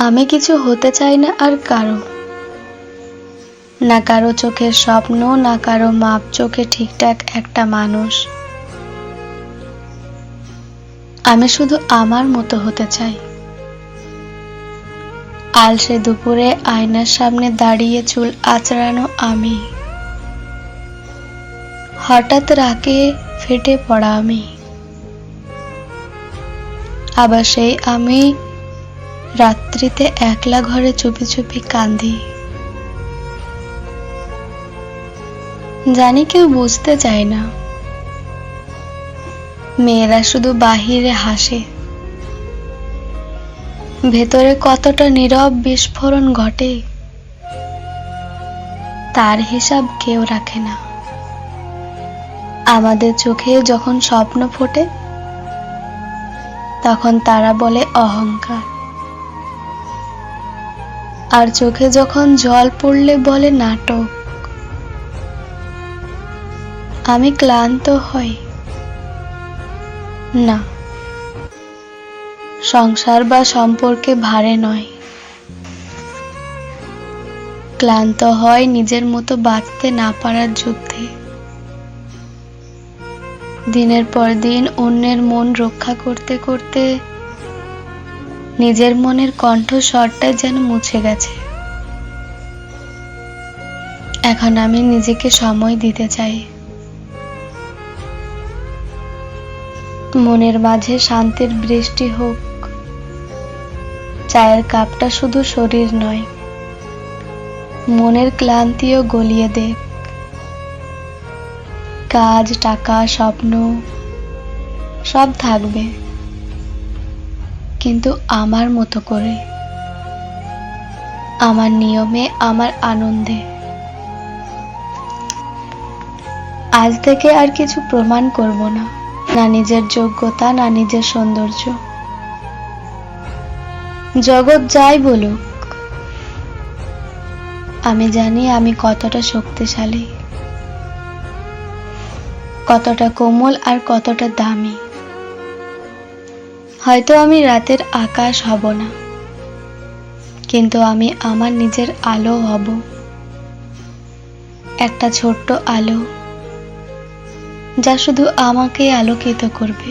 আমি কিছু হতে চাই না আর কারও। না কারও চোখের স্বপ্ন, না কারও মাপ চোখে ঠিকঠাক একটা মানুষ। আমি শুধু আমার মতো হতে চাই। আলসে দুপুরে আয়নার সামনে দাঁড়িয়ে চুল আঁচড়ানো আমি। হঠাৎ রাগে ফেটে পড়া আমি। আবার সেই আমি রাত্রিতে একলা ঘরে চুপি চুপি কান্দি। জানি কেউ বুঝতে চায় না। মেয়েরা শুধু বাহিরে হাসে। ভেতরে কতটা নীরব বিস্ফোরণ ঘটে, তার হিসাব কেউ রাখে না। আমাদের চোখে যখন স্বপ্ন ফোটে, তখন তারা বলে অহংকার। আর চোখে যখন জল পড়লে বলে নাটক। আমি ক্লান্ত হই। না, সংসার বা সম্পর্কে ভারে নয়। ক্লান্ত হয় নিজের মতো বাঁচতে না পারার যুদ্ধে দিনের পর দিন অন্যের মন রক্ষা করতে করতে নিজের মনের কণ্ঠস্বরটা যেন মুছে গেছে। এখন আমি নিজেকে সময় দিতে চাই। মনের মাঝে শান্তির বৃষ্টি হোক, চায়ের কাপটা শুধু শরীর নয়, মনের ক্লান্তিও গলিয়ে দেখ। কাজ, টাকা, স্বপ্ন, সব থাকবে। কিন্তু আমার মতো করে। আমার নিয়মে, আমার আনন্দে। আজ থেকে আর কিছু প্রমাণ করব না। না নিজের যোগ্যতা, না নিজের সৌন্দর্য। জগৎ যাই বলুক, আমি জানি আমি কতটা শক্তিশালী, কতটা কোমল আর কতটা দামি। হয়তো আমি রাতের আকাশ হব না, কিন্তু আমি আমার নিজের আলো হব। একটা ছোট্ট আলো, যা শুধু আমাকে আলোকিত করবে।